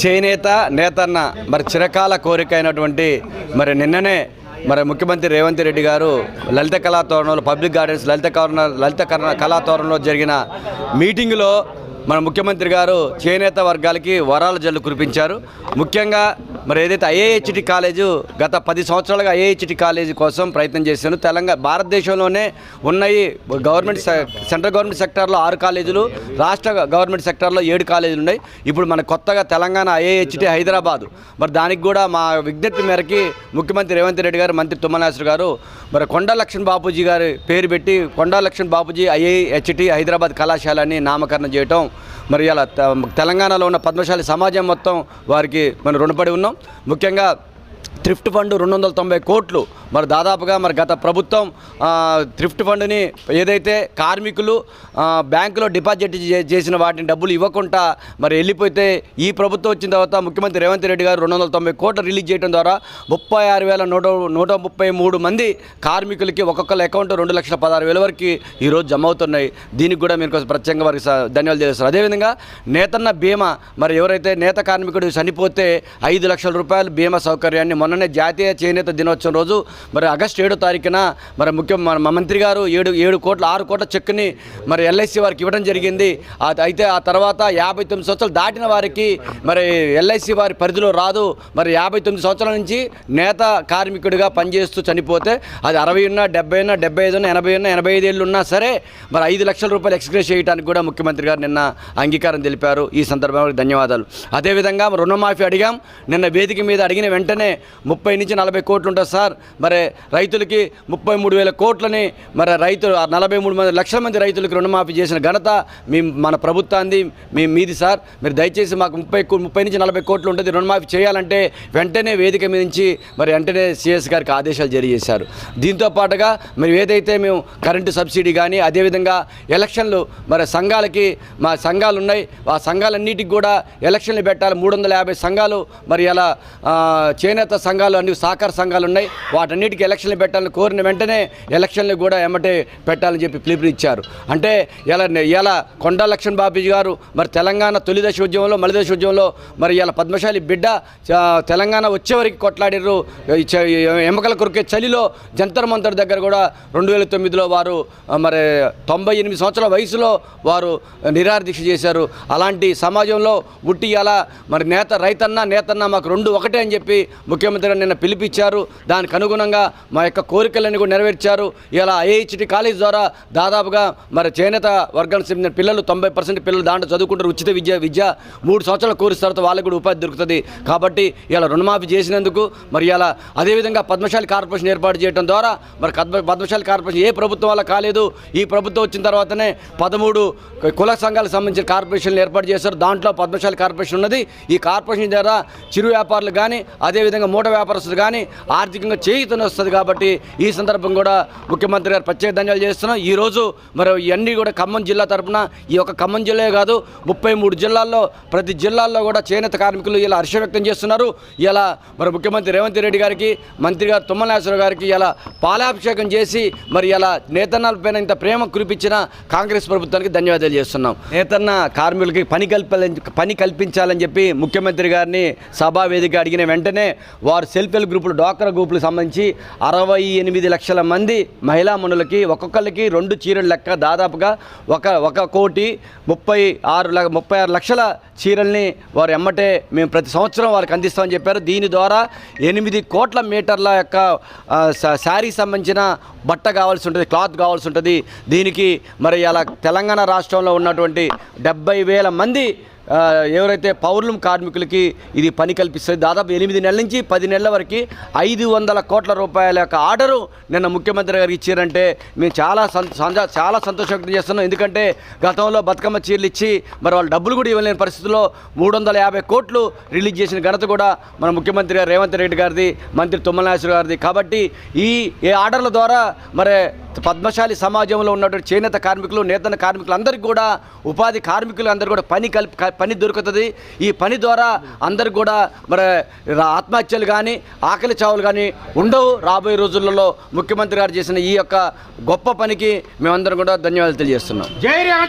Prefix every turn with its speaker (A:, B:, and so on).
A: చేనేత నేతన్న మరి చిరకాల కోరిక అయినటువంటి మరి నిన్ననే మరి ముఖ్యమంత్రి రేవంత్ రెడ్డి గారు లలిత కళాతోరణంలో పబ్లిక్ గార్డెన్స్ లలిత కళ లలిత కళ కళాతోరణంలో జరిగిన మీటింగులో మన ముఖ్యమంత్రి గారు చేనేత వర్గాలకి వరాల జల్లు కురిపించారు. ముఖ్యంగా మరి ఏదైతే ఐఏహెచ్టి కాలేజు గత పది సంవత్సరాలుగా ఐఏహెచ్టి కాలేజీ కోసం ప్రయత్నం చేశాను తెలంగాణ భారతదేశంలోనే ఉన్నాయి గవర్నమెంట్ సెంట్రల్ గవర్నమెంట్ సెక్టార్లో ఆరు కాలేజీలు రాష్ట్ర గవర్నమెంట్ సెక్టార్లో ఏడు కాలేజీలు ఉన్నాయి. ఇప్పుడు మన కొత్తగా తెలంగాణ ఐఏహెచ్టి హైదరాబాదు. మరి దానికి కూడా మా విజ్ఞప్తి మేరకి ముఖ్యమంత్రి రేవంత్ రెడ్డి గారు మంత్రి తుమ్మనాశ్వర్ గారు మరి కొండా లక్ష్మణ్ బాపూజీ గారి పేరు పెట్టి కొండా లక్ష్మణ్ బాపూజీ ఐఏహెచ్టి హైదరాబాద్ కళాశాలని నామకరణం చేయటం. మరి ఇలా తెలంగాణలో ఉన్న పద్మశాలి సమాజం మొత్తం వారికి మనం రుణపడి ఉన్నాం. ముఖ్యంగా థ్రిఫ్ట్ ఫండ్ రెండు వందల తొంభై కోట్లు. మరి దాదాపుగా మరి గత ప్రభుత్వం థ్రిఫ్ట్ ఫండ్ని ఏదైతే కార్మికులు బ్యాంకులో డిపాజిట్ చే- చేసిన వాటిని డబ్బులు ఇవ్వకుండా మరి వెళ్ళిపోతే ఈ ప్రభుత్వం వచ్చిన తర్వాత ముఖ్యమంత్రి రేవంత్ రెడ్డి గారు రెండు వందల తొంభై కోట్లు రిలీజ్ చేయడం ద్వారా ముప్పై ఆరు వేల నూట నూట ముప్పై మూడు మంది కార్మికులకి ఒక్కొక్కరి అకౌంట్ రెండు లక్షల పదహారు వేల వరకు ఈరోజు జమ అవుతున్నాయి. దీనికి కూడా మీరు కొంచెం ప్రత్యేకంగా వారికి ధన్యవాదాలు చేస్తారు అదేవిధంగా నేతన్న బీమా మరి ఎవరైతే నేత కార్మికుడు చనిపోతే ఐదు లక్షల రూపాయలు బీమా సౌకర్యాన్ని మొన్ననే జాతీయ చేనేత దినోత్సవం రోజు మరి ఆగస్టు ఏడో తారీఖున మరి ముఖ్య మన మంత్రి గారు ఏడు ఏడు కోట్ల ఆరు కోట్ల చెక్కుని మరి ఎల్ఐసి వారికి ఇవ్వడం జరిగింది. అయితే ఆ తర్వాత యాభై తొమ్మిది సంవత్సరాలు దాటిన వారికి మరి ఎల్ఐసి వారి పరిధిలో రాదు. మరి యాభై తొమ్మిది సంవత్సరాల నుంచి నేత కార్మికుడిగా పనిచేస్తూ చనిపోతే అది అరవై ఉన్నా డెబ్బై ఉన్నా డెబ్బై ఐదు ఉన్నా ఎనభై ఉన్నా ఎనభై ఐదు ఏళ్ళు ఉన్నా సరే మరి ఐదు లక్షల రూపాయలు ఎక్స్గ్రేస్ చేయడానికి కూడా ముఖ్యమంత్రి గారు నిన్న అంగీకారం తెలిపారు. ఈ సందర్భంలో ధన్యవాదాలు. అదేవిధంగా రుణమాఫీ అడిగాం. నిన్న వేదిక మీద అడిగిన వెంటనే ముప్పై నుంచి నలభై కోట్లు ఉంటుంది సార్. మరి రైతులకి ముప్పై మూడు వేల కోట్లని మరి రైతులు నలభై మూడు మంది లక్షల మంది రైతులకు రుణమాఫీ చేసిన ఘనత మీ మన ప్రభుత్వాన్ని మీ మీది సార్. మీరు దయచేసి మాకు ముప్పై ముప్పై నుంచి నలభై కోట్లు ఉంటుంది రుణమాఫీ చేయాలంటే వెంటనే వేదిక మీద నుంచి మరి వెంటనే సిఎస్ గారికి ఆదేశాలు జారీ చేశారు దీంతో పాటుగా మరి ఏదైతే మేము కరెంటు సబ్సిడీ కానీ అదేవిధంగా ఎలక్షన్లు మరి సంఘాలకి మా సంఘాలు ఉన్నాయి ఆ సంఘాలన్నిటికి కూడా ఎలక్షన్లు పెట్టాలి. మూడు వందల యాభై సంఘాలు మరి అలా చేనేత సంఘాలు అన్ని సహకార సంఘాలు ఉన్నాయి. వాటన్నిటికీ ఎలక్షన్లు పెట్టాలని కోరిన వెంటనే ఎలక్షన్లు కూడా ఎమ్మటే పెట్టాలని చెప్పి పిలుపునిచ్చారు. అంటే ఇలా ఇలా కొండా లక్ష్మణ్ బాబీజీ గారు మరి తెలంగాణ తొలి దశ ఉద్యమంలో మలిదశ ఉద్యమంలో మరి ఇలా పద్మశాలి బిడ్డ తెలంగాణ వచ్చేవరకు కొట్లాడిర్రు చ- ఎమ్మకల కొరికే చలిలో జంతర్ మంతర్ దగ్గర కూడా రెండు వేల తొమ్మిదిలో వారు మరి తొంభై ఎనిమిది సంవత్సరాల వయసులో వారు నిరాహార దీక్ష చేశారు. అలాంటి సమాజంలో ఉట్టి అలా మరి నేత రైతన్న నేతన్న మాకు రెండు ఒకటే అని చెప్పి ముఖ్యమంత్రి ముఖ్యమంత్రి నిన్న పిలిపించారు. దానికి అనుగుణంగా మా యొక్క కోరికలన్నీ కూడా నెరవేర్చారు. ఇలా ఐఐహెచ్టి కాలేజ్ ద్వారా దాదాపుగా మరి చేనేత వర్గానికి చెందిన పిల్లలు తొంభై పర్సెంట్ పిల్లలు దాంట్లో చదువుకుంటారు. ఉచిత విద్య విద్య మూడు సంవత్సరాల కోర్సు తర్వాత వాళ్ళకి కూడా ఉపాధి దొరుకుతుంది. కాబట్టి ఇలా రుణమాఫీ చేసినందుకు మరి ఇలా అదేవిధంగా పద్మశాలి కార్పొరేషన్ ఏర్పాటు చేయడం ద్వారా మరి పద్మ పద్మశాలి కార్పొరేషన్ ఏ ప్రభుత్వం వల్ల కాలేదు. ఈ ప్రభుత్వం వచ్చిన తర్వాతనే పదమూడు కుల సంఘాలకు సంబంధించిన కార్పొరేషన్లు ఏర్పాటు చేశారు. దాంట్లో పద్మశాలి కార్పొరేషన్ ఉన్నది. ఈ కార్పొరేషన్ ద్వారా చిరు వ్యాపారులు కానీ అదేవిధంగా మూట వ్యాపారస్తులు కానీ ఆర్థికంగా చేయుతని వస్తుంది కాబట్టి ఈ సందర్భం కూడా ముఖ్యమంత్రి గారు ప్రత్యేక ధన్యవాదాలు చేస్తున్నాం. ఈరోజు మరి ఇవన్నీ కూడా ఖమ్మం జిల్లా తరఫున ఈ యొక్క ఖమ్మం జిల్లా కాదు ముప్పై మూడు జిల్లాల్లో ప్రతి జిల్లాల్లో కూడా చేనేత కార్మికులు ఇలా హర్ష వ్యక్తం చేస్తున్నారు. ఇలా మరి ముఖ్యమంత్రి రేవంత్ రెడ్డి గారికి మంత్రి గారు తుమ్మలేశ్వర గారికి ఇలా పాలాభిషేకం చేసి మరి ఇలా నేతన్నాల పైన ఇంత ప్రేమ కురిపించిన కాంగ్రెస్ ప్రభుత్వానికి ధన్యవాదాలు చేస్తున్నాం. నేతన్న కార్మికులకి పని కల్ప పని కల్పించాలని చెప్పి ముఖ్యమంత్రి గారిని సభా వేదిక అడిగిన వెంటనే వారు సెల్ఫ్ హెల్ప్ గ్రూపులు డాక్టర్ గ్రూపులకు సంబంధించి అరవై ఎనిమిది లక్షల మంది మహిళా మనులకి ఒక్కొక్కరికి రెండు చీరలు లెక్క దాదాపుగా ఒక ఒక కోటి ముప్పై ఆరు ల- ముప్పై ఆరు లక్షల చీరల్ని వారు ఎమ్మటే మేము ప్రతి సంవత్సరం వారికి అందిస్తామని చెప్పారు. దీని ద్వారా ఎనిమిది కోట్ల మీటర్ల యొక్క శారీ శారీకి సంబంధించిన బట్ట కావాల్సి ఉంటుంది క్లాత్ కావాల్సి ఉంటుంది. దీనికి మరి అలా తెలంగాణ రాష్ట్రంలో ఉన్నటువంటి డెబ్బై వేల మంది ఎవరైతే పౌరులం కార్మికులకి ఇది పని కల్పిస్తుంది దాదాపు ఎనిమిది నెలల నుంచి పది నెలల వరకు ఐదు వందల కోట్ల రూపాయల యొక్క ఆర్డరు నిన్న ముఖ్యమంత్రి గారికి ఇచ్చారంటే మేము చాలా సం- చాలా సంతోషం వ్యక్తం చేస్తున్నాం. ఎందుకంటే గతంలో బతుకమ్మ చీరలు ఇచ్చి మరి వాళ్ళు డబ్బులు కూడా ఇవ్వలేని పరిస్థితుల్లో మూడు వందల యాభై కోట్లు రిలీజ్ చేసిన ఘనత కూడా మన ముఖ్యమంత్రి గారు రేవంత్ రెడ్డి గారిది మంత్రి తుమ్మలనాశ్వర గారిది. కాబట్టి ఈ ఈ ఆర్డర్ల ద్వారా మరి పద్మశాలి సమాజంలో ఉన్నటువంటి చేనేత కార్మికులు నేతన కార్మికులు అందరికీ కూడా ఉపాధి కార్మికులు అందరూ కూడా పని కల్పి పని దొరుకుతుంది. ఈ పని ద్వారా అందరు కూడా మరి ఆత్మహత్యలు కానీ ఆకలి చావులు కానీ ఉండవు. రాబోయే రోజులలో ముఖ్యమంత్రి గారు చేసిన ఈ యొక్క గొప్ప పనికి మేమందరం కూడా ధన్యవాదాలు తెలియజేస్తున్నాం.